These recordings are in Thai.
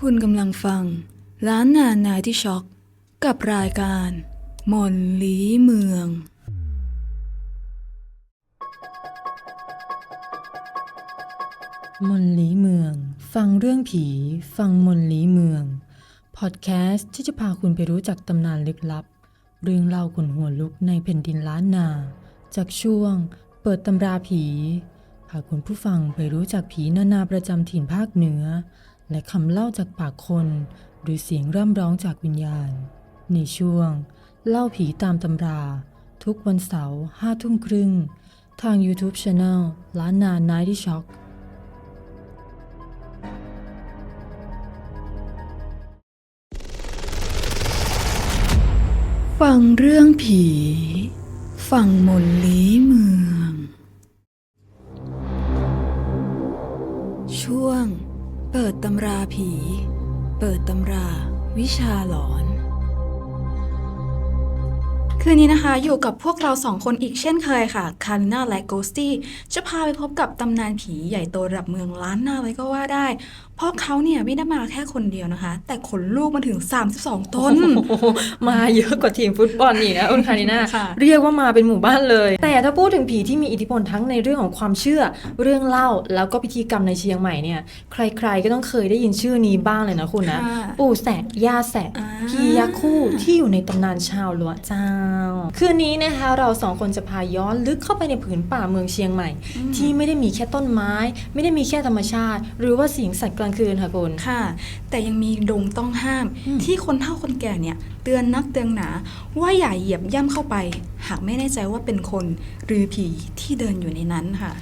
คุณกำลังฟัง ร้านนานนายที่ช็อก กับรายการมนลีเมือง มนลีเมือง ฟังเรื่องผี ฟังมนลีเมือง พอดแคสต์ที่จะพาคุณไปรู้จักตำนานลึกลับ เรื่องเล่าขนหัวลุกในแผ่นดินล้านนา จากช่วง เปิดตำราผี พาคุณผู้ฟังไปรู้จักผีนานาประจำถิ่นภาคเหนือ และคำเล่าจากปากคน หรือเสียงร่ำร้องจากวิญญาณ ในช่วง เล่าผีตามตำรา ทุกวันเสาร์ห้าทุ่มครึ่ง ทาง YouTube Channel ล้านนา Night Shock ฟังเรื่องผี ฟังมนลีเมือง ช่วง เปิดตำราผี เปิดตำราวิชาหลอน คืนนี้นะคะอยู่กับพวกเราสองคนอีกเช่นเคยค่ะคาริน่าและโกสตี้จะพาไปพบกับตำนานผีใหญ่โตระดับเมืองล้านนาเลยก็ว่าได้เพราะเขาเนี่ยไม่ได้มาแค่คนเดียวนะคะ แต่ขนลูกมาถึง 32 ต้นโอ้โหมาเยอะกว่าทีมฟุตบอลอีกนะคุณคาริน่าค่ะเรียกว่ามาเป็นหมู่บ้านเลย แต่ถ้าพูดถึงผีที่มีอิทธิพลทั้งในเรื่องของความเชื่อ เรื่องเล่าแล้วก็พิธีกรรมในเชียงใหม่เนี่ย ใครๆก็ต้องเคยได้ยินชื่อนี้บ้างเลยนะคุณนะค่ะปู่แสะย่าแสะอ่าพียักษ์คู่ที่อยู่ในตำนานชาวลัวเจ้า คืนนี้นะคะเราสองคนจะพาย้อนลึกเข้าไปในผืนป่าเมืองเชียงใหม่ ที่ไม่ได้มีแค่ต้นไม้ ไม่ได้มีแค่ธรรมชาติ หรือว่าเสียงสัตว์กลางคืนค่ะคุณ ค่ะ แต่ยังมีดงต้องห้ามอืมที่คนเฒ่าคนแก่เนี่ย เตือนนักเตือนหนาว่าอย่าเหยียบย่ำเข้าไป หากไม่แน่ใจว่าเป็นคนหรือผีที่เดินอยู่ในนั้นค่ะ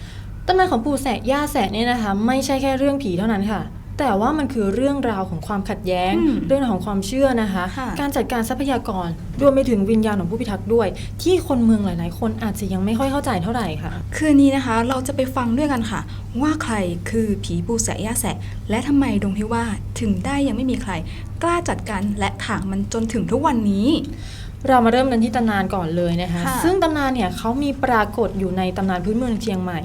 ตำนานของปู่แสะย่าแสะเนี่ยนะคะ ไม่ใช่แค่เรื่องผีเท่านั้นค่ะ แต่ว่ามันคือเรื่องราวของความขัดแย้งอืมเรื่องราวของความเชื่อนะคะค่ะการจัดการทรัพยากรรวมไปถึงวิญญาณของผู้พิทักษ์ด้วย ที่คนเมืองหลาย ๆ คนอาจจะยังไม่ค่อยเข้าใจเท่าไหร่ค่ะ คืนนี้นะคะเราจะไปฟังด้วยกันค่ะ ว่าใครคือผีปูแสะย่าแสะ และทำไมดงที่ว่าถึงได้ยังไม่มีใคร กล้าจัดการและถางมันจนถึงทุกวันนี้เรามาเริ่มกันที่ตำนานก่อนเลยนะคะค่ะซึ่งตำนานเนี่ยเขามีปรากฏอยู่ในตำนานพื้นเมืองเชียงใหม่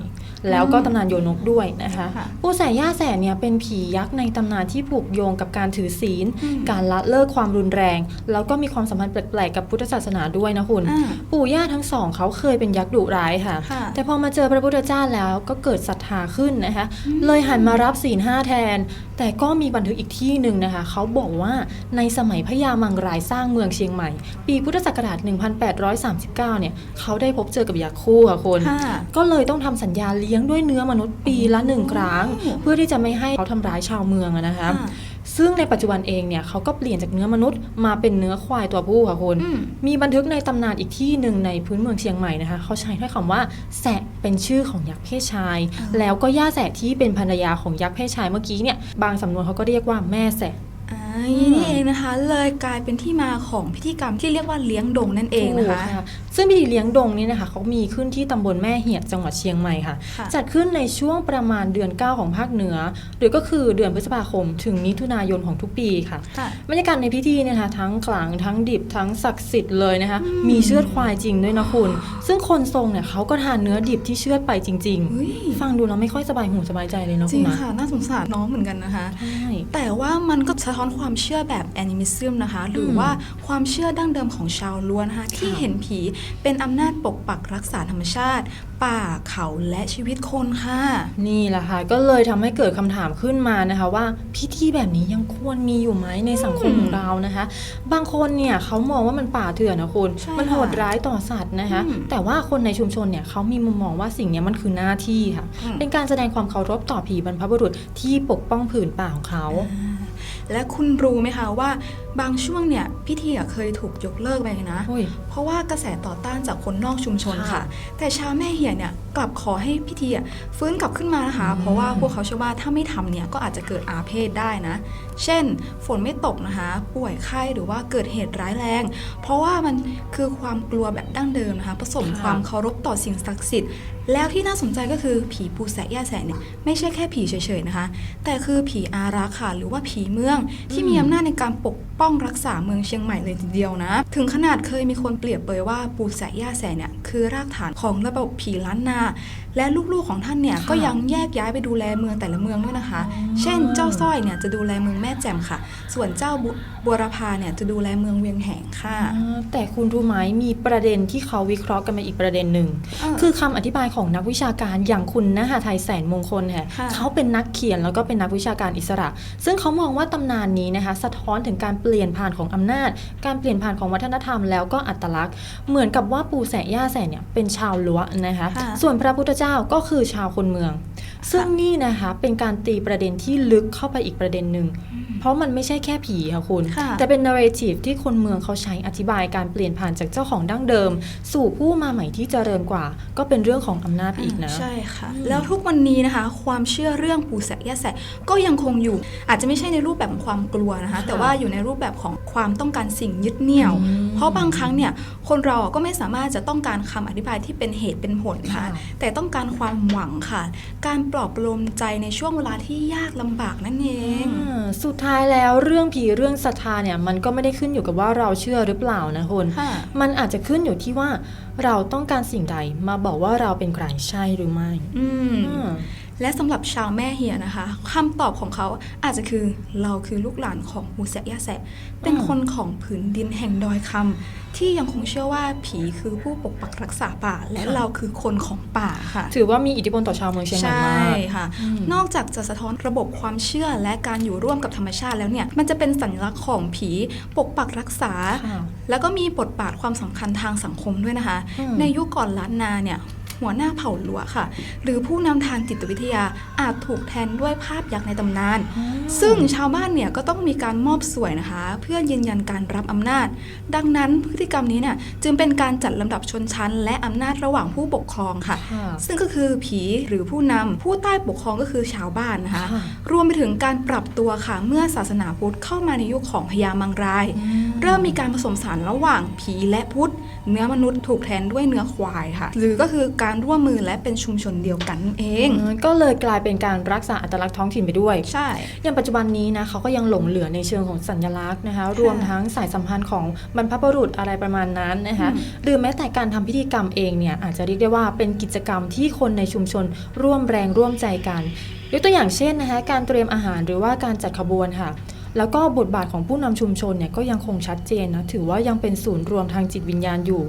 แล้วก็ตำนานโยนกด้วยนะคะค่ะปู่แสะย่าแสะเนี่ยเป็นผียักษ์ในตำนานที่ผูกโยงกับการถือศีลอืมการละเลิกความรุนแรง แล้วก็มีความสัมพันธ์แปลกๆกับพุทธศาสนาด้วยนะคุณอ่าปู่ย่าทั้งสองเขาเคยเป็นยักษ์ดุร้ายค่ะค่ะ แต่พอมาเจอพระพุทธเจ้าแล้วก็เกิดศรัทธาขึ้นนะคะ เลยหันมารับศีลห้าแทน แต่ก็มีบันทึกอีกที่หนึ่งนะคะเขาบอกว่าในสมัยพญามังรายสร้างเมืองเชียงใหม่ ปีพุทธศักราช 1839 เนี่ยเขาได้พบเจอกับยักษ์คู่ค่ะคุณค่ะก็เลยต้องทำสัญญาเลี้ยงด้วยเนื้อมนุษย์ปีละหนึ่งครั้ง เพื่อที่จะไม่ให้เขาทำร้ายชาวเมืองอะนะคะค่ะซึ่งในปัจจุบันเองเนี่ยเขาก็เปลี่ยนจากเนื้อมนุษย์มาเป็นเนื้อควายตัวผู้ค่ะคุณอืมมีบันทึกในตำนานอีกที่หนึ่งในพื้นเมืองเชียงใหม่นะคะเขาใช้ถ้อยคำว่าแสะเป็นชื่อของยักษ์เพศชายอ๋อแล้วก็ย่าแสะที่เป็นภรรยาของยักษ์เพศชายเมื่อกี้เนี่ยบางสำนวนเขาก็เรียกว่าแม่แสะอ่าอย่างนี้นี่เองนะคะเลยกลายเป็นที่มาของพิธีกรรมที่เรียกว่าเลี้ยงดงนั่นเองนะคะถูก ซึ่งพิธีเลี้ยงดงนี่นะคะเขามีขึ้นที่ตำบลแม่เหียดจังหวัดเชียงใหม่ค่ะ ค่ะ จัดขึ้นในช่วงประมาณเดือน 9 ของภาคเหนือ หรือก็คือเดือนพฤษภาคม ถึงมิถุนายนของทุกปีค่ะ ค่ะ บรรยากาศในพิธีเนยนะคะทั้งขลังทั้งดิบทั้งศักดิ์สิทธิ์เลยนะคะ มีเชือดควายจริงด้วยนะคุณ ซึ่งคนทรงเนี่ยเขาก็ทานเนื้อดิบที่เชือดไปจริง เฮ้ย ๆ ฟังดูแล้วไม่ค่อยสบายหูสบายใจเลยเนาะจคุริณงนะค่ะน่าสงสารน้องเหมือนกันนะคะ ใช่ แต่ว่ามันก็สะท้อนความเชื่อแบบแอนิมิซึมนะคะ หรืออมว่าความเชื่อดั้งเดิมของชาวล้วนนะคะที่เห็นผีเป็นอำนาจปกปักรักษาธรรมชาติ ป่าเขาและชีวิตคนค่ะ นี่แหละค่ะ ก็เลยทำให้เกิดคำถามขึ้นมานะคะว่าพิธีแบบนี้ยังควรมีอยู่ไหมในสังคมของเรานะคะ บางคนเนี่ยเขามองว่ามันป่าเถื่อนนะคุณใช่มันโหดค่ะร้ายต่อสัตว์นะคะ อืมแต่ว่าคนในชุมชนเนี่ยเขามีมุมมองว่าสิ่งเนี้ยมันคือหน้าที่ค่ะ อืม เป็นการแสดงความเคารพต่อผีบรรพบุรุษที่ปกป้องผืนป่าของเขา และคุณรู้ไหมคะว่าบางช่วงเนี่ยพิธีอะเคยถูกยกเลิกไปเลยนะโอ้ยเพราะว่ากระแสต่อต้านจากคนนอกชุมชนค่ะค่ะแต่ชาวแม่เหี่ยเนี่ย กลับขอให้พิธีอะฟื้นกลับขึ้นมานะคะอืมเพราะว่าพวกเขาเชื่อว่าถ้าไม่ทำเนี่ยก็อาจจะเกิดอาเพศได้นะ เช่น ฝนไม่ตกนะคะ ป่วยไข้หรือว่าเกิดเหตุร้ายแรง เพราะว่ามันคือความกลัวแบบดั้งเดิมนะคะ ผสมความเคารพต่อสิ่งศักดิ์สิทธิ์ แล้วที่น่าสนใจก็คือผีปูแสะย่าแสะเนี่ยไม่ใช่แค่ผีเฉยๆนะคะ แต่คือผีอารักษ์ค่ะหรือว่าผีเมืองที่มีอำนาจในการปกป้องรักษาเมืองเชียงใหม่เลยทีเดียวนะ ถึงขนาดเคยมีคนเปรียบเปยว่าปูแสะย่าแสะเนี่ย คือรากฐานของระบบผีล้านนา และลูกๆของท่านเนี่ยค่ะก็ยังแยกย้ายไปดูแลเมืองแต่ละเมืองด้วยนะคะ เช่นเจ้าสร้อยเนี่ยจะดูแลเมืองแม่แจ่มค่ะ ส่วนเจ้าบุบัวรพาเนี่ยจะดูแลเมืองเวียงแหงค่ะอ่าแต่คุณรู้ไหมมีประเด็นที่เขาวิเคราะห์กันมาอีกประเด็นหนึ่งอ่าคือคำอธิบายของนักวิชาการอย่างคุณนหาไทยแสนมงคลค่ะค่ะเขาเป็นนักเขียนแล้วก็เป็นนักวิชาการอิสระ ซึ่งเขามองว่าตำนานนี้นะคะ สะท้อนถึงการเปลี่ยนผ่านของอำนาจ การเปลี่ยนผ่านของวัฒนธรรมแล้วก็อัตลักษณ์ เหมือนกับว่าปู่แสะย่าแสะเนี่ยเป็นชาวล้วนะคะค่ะส่วนพระพุทธเจ้าก็คือชาวคนเมือง ซึ่งนี่นะคะเป็นการตีประเด็นที่ลึกเข้าไปอีกประเด็นหนึ่ง เพราะมันไม่ใช่แค่ผีค่ะคุณค่ะแต่เป็น narrative ที่คนเมืองเขาใช้อธิบายการเปลี่ยนผ่านจากเจ้าของดั้งเดิม สู่ผู้มาใหม่ที่เจริญกว่า ก็เป็นเรื่องของอำนาจอีกนะ ใช่ค่ะอืมแล้วทุกวันนี้นะคะ ความเชื่อเรื่องปู่แสะย่าแสะก็ยังคงอยู่ อาจจะไม่ใช่ในรูปแบบของความกลัวนะคะ แต่ว่าอยู่ในรูปแบบของความต้องการสิ่งยึดเหนี่ยวอืมเพราะบางครั้งเนี่ย คนเราก็ไม่สามารถจะต้องการคำอธิบายที่เป็นเหตุเป็นผลนะคะค่ะ แต่ต้องการความหวังค่ะ การปลอบประโลมใจในช่วงเวลาที่ยากลำบากนั่นเองอ่าสุดท้ายแล้วเรื่องผีเรื่องศรัทธาเนี่ยมันก็ไม่ได้ขึ้นอยู่กับว่าเราเชื่อหรือเปล่านะคุณค่ะมันอาจจะขึ้นอยู่ที่ว่าเราต้องการสิ่งใดมาบอกว่าเราเป็นใครใช่หรือไม่ อืมอืม และสำหรับชาวแม่เฮียนะคะคำตอบของเขาอาจจะคือเราคือลูกหลานของปูแสะยาแสะเป็นอืมคนของผืนดินแห่งดอยคำที่ยังคงเชื่อว่าผีคือผู้ปกปักรักษาป่า และเราคือคนของป่าค่ะ ถือว่ามีอิทธิพลต่อชาวเมืองเชียงใหม่ใช่มากค่ะอืมนอกจากจะสะท้อนระบบความเชื่อและการอยู่ร่วมกับธรรมชาติแล้วเนี่ยมันจะเป็นสัญลักษณ์ของผีปกปักรักษาค่ะแล้วก็มีบทบาทความสำคัญทางสังคมด้วยนะคะอืมในยุคก่อนล้านนาเนี่ย หัวหน้าเผ่าหลัวค่ะ หรือผู้นำทางจิตวิทยาอาจถูกแทนด้วยภาพยักษ์ในตำนาน ซึ่งชาวบ้านเนี่ยก็ต้องมีการมอบสวยนะคะ เพื่อยืนยันการรับอำนาจ ดังนั้นพฤติกรรมนี้เนี่ยจึงเป็นการจัดลำดับชนชั้น และอำนาจระหว่างผู้ปกครองค่ะค่ะซึ่งก็คือผีหรือผู้นำผู้ใต้ปกครองก็คือชาวบ้านนะคะค่ะรวมไปถึงการปรับตัวค่ะเมื่อศาสนาพุทธเข้ามาในยุคของพญามังราย เริ่มมีการผสมสารระหว่างผีและพุทธ เนื้อมนุษย์ถูกแทนด้วยเนื้อควายค่ะ หรือก็คือการร่วมมือและเป็นชุมชนเดียวกันนั่นเองอืมก็เลยกลายเป็นการรักษาอัตลักษณ์ท้องถิ่นไปด้วย ใช่ อย่างปัจจุบันนี้นะเขาก็ยังหลงเหลือในเชิงของสัญลักษณ์นะคะ รวมทั้งสายสัมพันธ์ของบรรพบุรุษอะไรประมาณนั้นนะคะอืมหรือแม้แต่การทำพิธีกรรมเองเนี่ยอาจจะเรียกได้ว่าเป็นกิจกรรมที่คนในชุมชนร่วมแรงร่วมใจกันยกตัวอย่างเช่นนะคะการเตรียมอาหารหรือว่าการจัดขบวนค่ะ แล้วก็บทบาทของผู้นำชุมชนเนี่ยก็ยังคงชัดเจนนะถือว่ายังเป็นศูนย์รวมทางจิตวิญญาณอยู่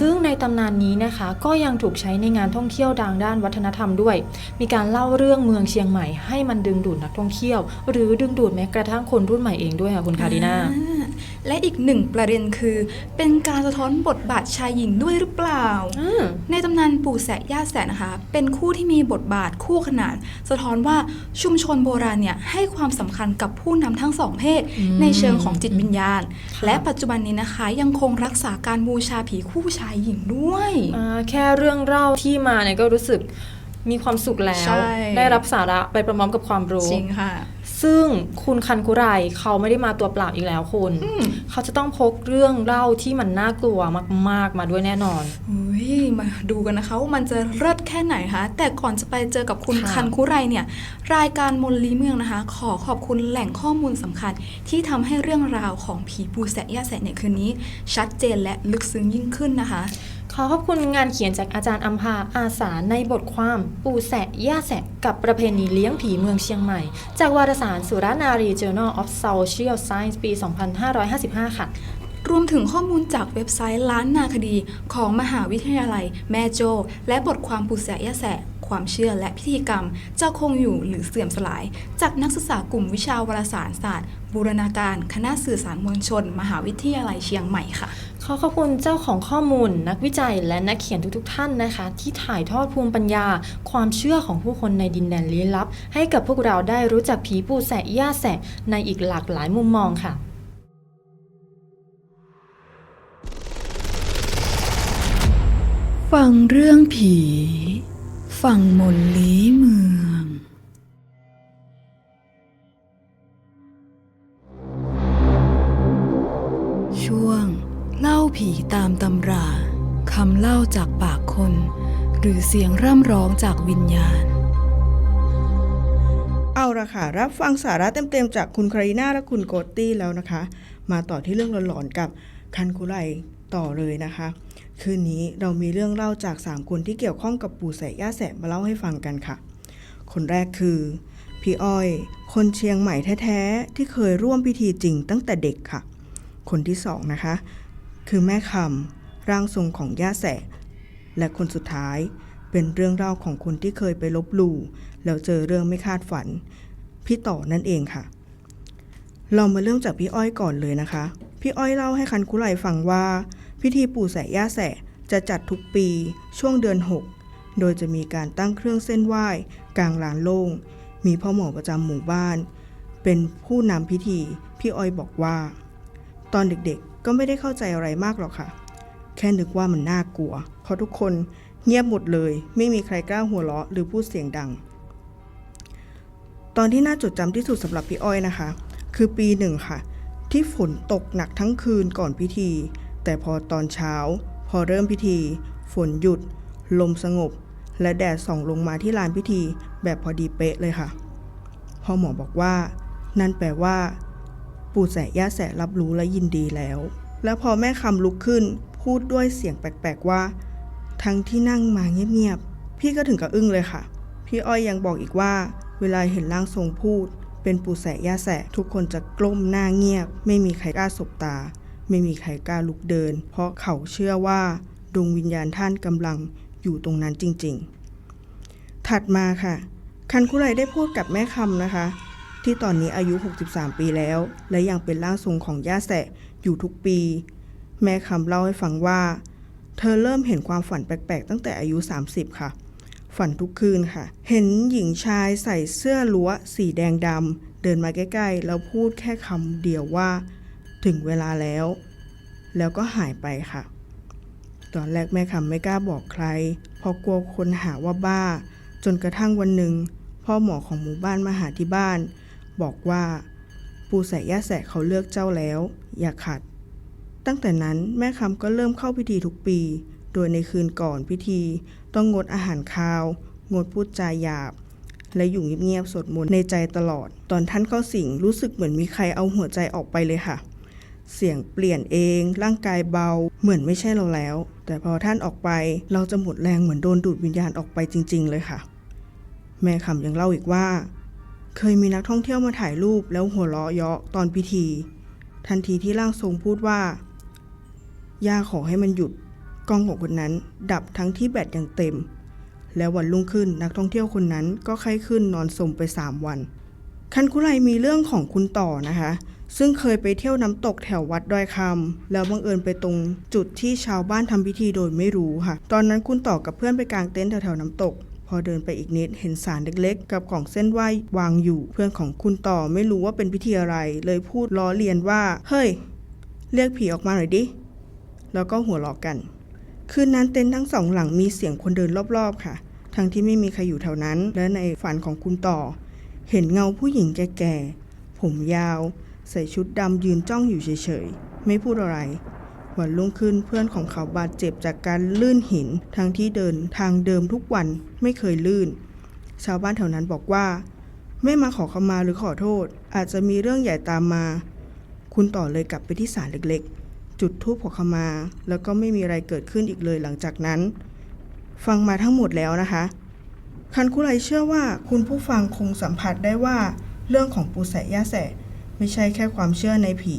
ซึ่งในตำนานนี้นะคะก็ยังถูกใช้ในงานท่องเที่ยวดังด้านวัฒนธรรมด้วย มีการเล่าเรื่องเมืองเชียงใหม่ให้มันดึงดูดนักท่องเที่ยว หรือดึงดูดแม้กระทั่งคนรุ่นใหม่เองด้วยค่ะคุณคาริน่าอ่า และอีกหนึ่งประเด็นคือ เป็นการสะท้อนบทบาทชายหญิงด้วยหรือเปล่าอืมในตำนานปู่แสะย่าแสะนะคะ เป็นคู่ที่มีบทบาทคู่ขนาน สะท้อนว่าชุมชนโบราณเนี่ยให้ความสำคัญกับผู้นำทั้งสองเพศอืมในเชิงของจิตวิญญาณค่ะและปัจจุบันนี้นะคะยังคงรักษาการบูชาผีคู่ชายหญิงด้วยอ่าแค่เรื่องเล่าที่มาเนี่ยก็รู้สึกมีความสุขแล้วใช่ได้รับสาระไปพร้อมๆกับความรู้จริงค่ะ ซึ่งคุณคันคุไรเขาไม่ได้มาตัวเปล่าอีกแล้วคุณอืมเขาจะต้องพกเรื่องเล่าที่มันน่ากลัวมาก ๆ มาด้วยแน่นอนอุ้ยมาดูกันนะคะว่ามันจะเลิศแค่ไหนคะแต่ก่อนจะไปเจอกับคุณค่ะคันคุไรเนี่ย รายการมนลีเมืองนะคะ ขอขอบคุณแหล่งข้อมูลสำคัญ ที่ทำให้เรื่องราวของผีปูแสะย่าแสะในคืนนี้ ชัดเจนและลึกซึ้งยิ่งขึ้นนะคะ ขอขอบคุณงานเขียนจากอาจารย์อัมพาอาสาในบทความปูแสะย่าแสะกับประเพณีเลี้ยงผีเมืองเชียงใหม่ จากวารสารสุรานารี Journal of Social Science ปี 2555 ค่ะรวมถึงข้อมูลจากเว็บไซต์ล้านนาคดีของมหาวิทยาลัย แม่โจ้และบทความปูแสะยะแสะ ความเชื่อและพิธีกรรมจะคงอยู่หรือเสื่อมสลาย จากนักศึกษากลุ่มวิชาวารสารศาสตร์ บูรณาการ คณะสื่อสารมวลชน มหาวิทยาลัยเชียงใหม่ค่ะ ขอขอบคุณเจ้าของข้อมูล นักวิจัยและนักเขียนทุกๆท่านนะคะ ที่ถ่ายทอดภูมิปัญญา ความเชื่อของผู้คนในดินแดนลี้ลับ ให้กับพวกเราได้รู้จักผีปูแสะย่าแสะในอีกหลากหลายมุมมองค่ะฟังเรื่องผี ฟังมนลีเมือง ช่วง เล่าผีตามตำราคำเล่าจากปากคน หรือเสียงร่ำร้องจากวิญญาณ เอาละค่ะ รับฟังสาระเต็มๆจากคุณคาริน่าและคุณโกตตี้แล้วนะคะ มาต่อที่เรื่องหลอนๆกับคันคุไรต่อเลยนะคะ คืนนี้เรามีเรื่องเล่าจาก 3 คนที่เกี่ยวข้องกับปู่แสย่าแสมาเล่าให้ฟังกันค่ะ คนแรกคือ พี่อ้อย คนเชียงใหม่แท้ๆ ที่เคยร่วมพิธีจริงตั้งแต่เด็กค่ะ คนที่สองนะคะ คือแม่คำร่างทรงของย่าแสและคนสุดท้ายเป็นเรื่องเล่าของคนที่เคยไปลบลู่แล้วเจอเรื่องไม่คาดฝัน พี่ต่อนั่นเองค่ะ เรามาเริ่มจากพี่อ้อยก่อนเลยนะคะ พี่อ้อยเล่าให้คันคุไลฟังว่า พิธีปู่แสย่าแสจะจัดทุกปีช่วงเดือน 6 โดยจะมีการตั้งเครื่องเส้นไหว้กลางลานโล่ง มีพ่อหมอประจำหมู่บ้าน เป็นผู้นำพิธี พี่อ้อยบอกว่า ตอนเด็กๆก็ไม่ได้เข้าใจอะไรมากหรอกค่ะ แค่นึกว่ามันน่ากลัว เพราะทุกคนเงียบหมดเลย ไม่มีใครกล้าหัวเราะหรือพูดเสียงดัง ตอนที่น่าจดจำที่สุดสำหรับพี่อ้อยนะคะ คือปีหนึ่งค่ะ ที่ฝนตกหนักทั้งคืนก่อนพิธี แต่พอตอนเช้า พอเริ่มพิธี ฝนหยุด ลมสงบ และแดดส่องลงมาที่ลานพิธีแบบพอดีเป๊ะเลยค่ะ พ่อหมอบอกว่า นั่นแปลว่า ปู่แสย่าแสรับรู้และยินดีแล้ว แล้วพอแม่คำลุกขึ้น พูดด้วยเสียงแปลกๆว่า ทั้งที่นั่งมาเงียบๆพี่ก็ถึงกับอึ้งเลยค่ะ พี่อ้อยยังบอกอีกว่า เวลาเห็นร่างทรงพูด เป็นปู่แสย่าแสทุกคนจะกล้มหน้าเงียบ ไม่มีใครกล้าสบตา ไม่มีใครกล้าลุกเดิน เพราะเขาเชื่อว่าดวงวิญญาณท่านกำลังอยู่ตรงนั้นจริงๆ ถัดมาค่ะ คันคุไรได้พูดกับแม่คำนะคะ ที่ตอนนี้อายุ 63 ปีแล้ว และยังเป็นร่างทรงของย่าแสะอยู่ทุกปี แม่คำเล่าให้ฟังว่า เธอเริ่มเห็นความฝันแปลกๆ ตั้งแต่อายุ 30 ค่ะ ฝันทุกคืนค่ะ เห็นหญิงชายใส่เสื้อล้วสีแดงดำเดินมาใกล้ๆ แล้วพูดแค่คำเดียวว่า ถึงเวลาแล้ว แล้วก็หายไปค่ะ ตอนแรกแม่คำไม่กล้าบอกใคร เพราะกลัวคนหาว่าบ้า จนกระทั่งวันหนึ่งพ่อหมอของหมู่บ้านมาหาที่บ้าน บอกว่า ปู่แสย่าแสเขาเลือกเจ้าแล้ว อย่าขัด ตั้งแต่นั้นแม่คำก็เริ่มเข้าพิธีทุกปี โดยในคืนก่อนพิธี ต้องงดอาหารคาว งดพูดจาหยาบและอยู่เงียบๆสวดมนต์ในใจตลอด ตอนท่านเข้าสิงรู้สึกเหมือนมีใครเอาหัวใจออกไปเลยค่ะ เสียงเปลี่ยนเอง ร่างกายเบา เหมือนไม่ใช่เราแล้ว แต่พอท่านออกไป เราจะหมดแรงเหมือนโดนดูดวิญญาณออกไปจริง ๆ เลยค่ะ แม่คำยังเล่าอีกว่า เคยมีนักท่องเที่ยวมาถ่ายรูปแล้วหัวเราะเยาะตอนพิธี ทันทีที่ร่างทรงพูดว่า ย่าขอให้มันหยุด กล้องของคนนั้น ดับทั้งที่แบตยังเต็ม แล้ววันรุ่งขึ้นนักท่องเที่ยวคนนั้นก็ไข้ขึ้นนอนสมไป3วันคันคุไรมีเรื่องของคุณต่อนะคะ ซึ่งเคยไปเที่ยวน้ำตกแถววัดดอยคำแล้วบังเอิญไปตรงจุดที่ชาวบ้านทำพิธีโดยไม่รู้ค่ะ ตอนนั้นคุณต่อกับเพื่อนไปกางเต็นท์แถวๆน้ำตก พอเดินไปอีกนิดเห็นสารเล็กๆ กับของเส้นไหว้วางอยู่ เพื่อนของคุณต่อไม่รู้ว่าเป็นพิธีอะไร เลยพูดล้อเลียนว่า เฮ้ย เรียกผีออกมาหน่อยดิ แล้วก็หัวเราะกันคืนนั้นเต็นท์ทั้งสองหลังมีเสียงคนเดินรอบๆค่ะ ทั้งที่ไม่มีใครอยู่แถวนั้น และในฝันของคุณต่อ เห็นเงาผู้หญิงแก่ๆผมยาว ใส่ชุดดำยืนจ้องอยู่เฉยๆ ไม่พูดอะไร วันรุ่งขึ้นเพื่อนของเขาบาดเจ็บจากการลื่นหินทั้งที่เดินทางเดิมทุกวันไม่เคยลื่น ชาวบ้านแถวนั้นบอกว่า ไม่มาขอขมาหรือขอโทษ อาจจะมีเรื่องใหญ่ตามมา คุณต่อเลยกลับไปที่ศาลเล็กๆ จุดธูปขอขมา แล้วก็ไม่มีอะไรเกิดขึ้นอีกเลยหลังจากนั้น ฟังมาทั้งหมดแล้วนะคะคันคุไรเชื่อว่าคุณผู้ฟังคงสัมผัสได้ว่า เรื่องของปูแสะย่าแสะ ไม่ใช่แค่ความเชื่อในผี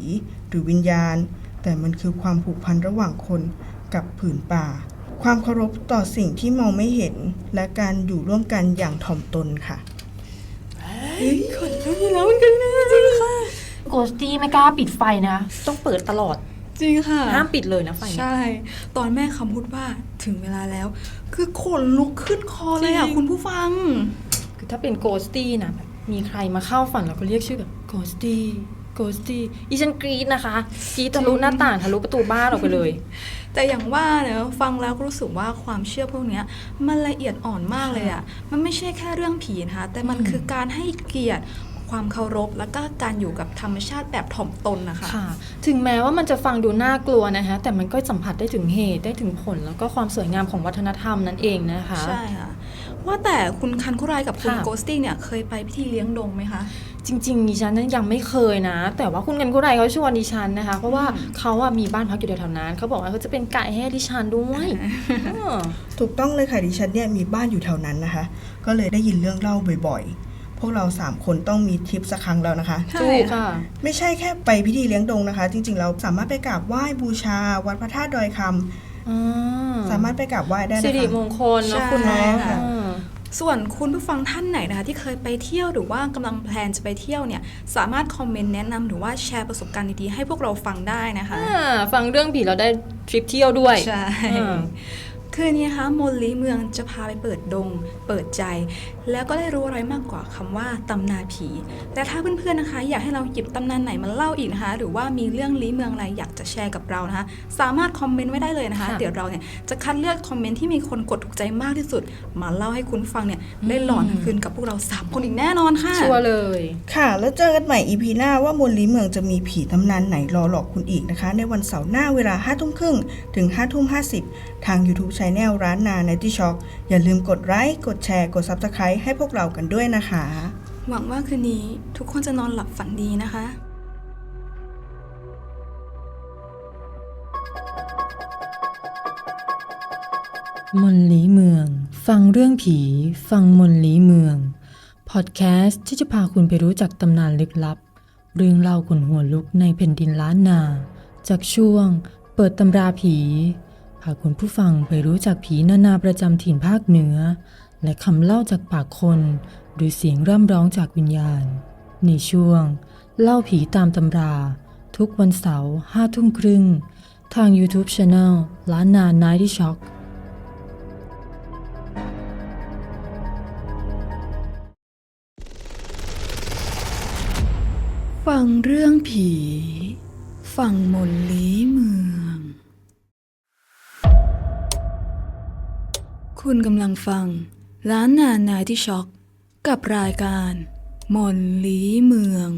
หรือวิญญาณ แต่มันคือความผูกพันระหว่างคนกับผืนป่า ความเคารพต่อสิ่งที่มองไม่เห็น และการอยู่ร่วมกันอย่างถ่อมตนค่ะโกสตี้ไม่กล้าปิดไฟนะ ต้องเปิดตลอด จริงค่ะ ห้ามปิดเลยนะไฟเนี่ยใช่ ตอนแม่คำพูดว่าถึงเวลาแล้ว คือขนลุกขึ้นคอเลยอะจริงคุณผู้ฟัง คือถ้าเป็นโกสตี้นะแบบมีใครมาเข้าฝันเราก็เรียกชื่อแบบ โกสตี้โกสตี้อีฉันกรี๊ดนะคะกรี๊ดทะลุหน้าต่างทะลุประตูบ้านออกไปเลย แต่อย่างว่าเนอะฟังแล้วก็รู้สึกว่าความเชื่อพวกเนี้ยมันละเอียดอ่อนมากเลยอะ่ะมันไม่ใช่แค่เรื่องผีนะคะแต่มันอืมคือการให้เกียรติความเคารพแล้วก็การอยู่กับธรรมชาติแบบถ่อมตนนะคะค่ะถึงแม้ว่ามันจะฟังดูน่ากลัวนะคะ แต่มันก็สัมผัสได้ถึงเหตุได้ถึงผล แล้วก็ความสวยงามของวัฒนธรรมนั่นเองนะคะ ใช่ค่ะ ว่าแต่คุณคันคุไรายกับคุณค่ะโกสตี้เนี่ยเคยไปพิธีเลี้ยงดงไหมคะ จริงๆดิฉันนั้นยังไม่เคยนะ แต่ว่าคุณกันกุไรเขาชวนดิฉันนะคะ เพราะว่าเขาอะมีบ้านพักอยู่แถวๆนั้นเขาบอกว่าเขาจะเป็นไก่ให้ดิฉันด้วยเออถูกต้องเลยค่ะดิฉันเนี่ยมีบ้านอยู่แถวนั้นนะคะ ก็เลยได้ยินเรื่องเล่าบ่อยๆ พวกเราสามคนต้องมีทริปสักครั้งแล้วนะคะ ใช่ถูกค่ะไม่ใช่แค่ไปพิธีเลี้ยงดงนะคะ จริงๆเราสามารถไปกราบไหว้บูชา วัดพระธาตุดอยคำอ่าสามารถไปกราบไหว้ได้สินะริมคะงคลเนาะใช่คุณเนาะค่ะเออ ส่วนคุณผู้ฟังท่านไหนนะคะ ที่เคยไปเที่ยวหรือว่ากำลังแพลนจะไปเที่ยวเนี่ย สามารถคอมเมนต์แนะนำหรือว่าแชร์ประสบการณ์ดีๆให้พวกเราฟังได้นะคะอ่าฟังเรื่องผีเราได้ทริปเที่ยวด้วย ใช่อืมคืนนี้นะคะมนลีเมืองจะพาไปเปิดดง เปิดใจ แล้วก็ได้รู้อะไรมากกว่าคำว่าตำนานผีและถ้าเพื่อนๆนะคะ อยากให้เราหยิบตำนานไหนมาเล่าอีกนะคะ หรือว่ามีเรื่องลี้เมืองอะไรอยากจะแชร์กับเรานะคะ สามารถคอมเมนต์ไว้ได้เลยนะคะค่ะเดี๋ยวเราเนี่ยจะคัดเลือกคอมเมนต์ที่มีคนกดถูกใจมากที่สุด มาเล่าให้คุณฟังเนี่ยได้หลอนทั้งคืนกับพวกเราสามคนอีกแน่นอนค่ะชัวร์เลย ค่ะ แล้วเจอกันใหม่ EP หน้าว่ามนลีเมืองจะมีผีตำนานไหนรอหลอกคุณอีกนะคะ ในวันเสาร์หน้าเวลา5ทุ่มครึ่งถึง5ทุ่ม50ทาง YouTube Channel ร้านนา n น t y Shock อย่าลืมกดไลค์กดแชร์กด Subscribe ให้พวกเรากันด้วยนะคะ หวังว่าคืนนี้ทุกคนจะนอนหลับฝันดีนะคะ มนลีเมือง ฟังเรื่องผี ฟังมนลีเมือง พอดแคสต์ที่จะพาคุณไปรู้จักตำนานลึกลับ เรื่องเล่าขนหัวลุกในแผ่นดินล้านนา จากช่วง เปิดตำราผีพาคุณผู้ฟังไปรู้จักผีนานาประจำถิ่นภาคเหนือ และคำเล่าจากปากคน หรือเสียงร่ำร้องจากวิญญาณ ในช่วง เล่าผีตามตำรา ทุกวันเสาร์ห้าทุ่มครึ่ง ทาง YouTube Channel ล้านนา Night Shock ฟังเรื่องผี ฟังมนลีเมือง คุณกำลังฟัง ล้านนานนายที่ช็อก กับรายการ มนลีเมือง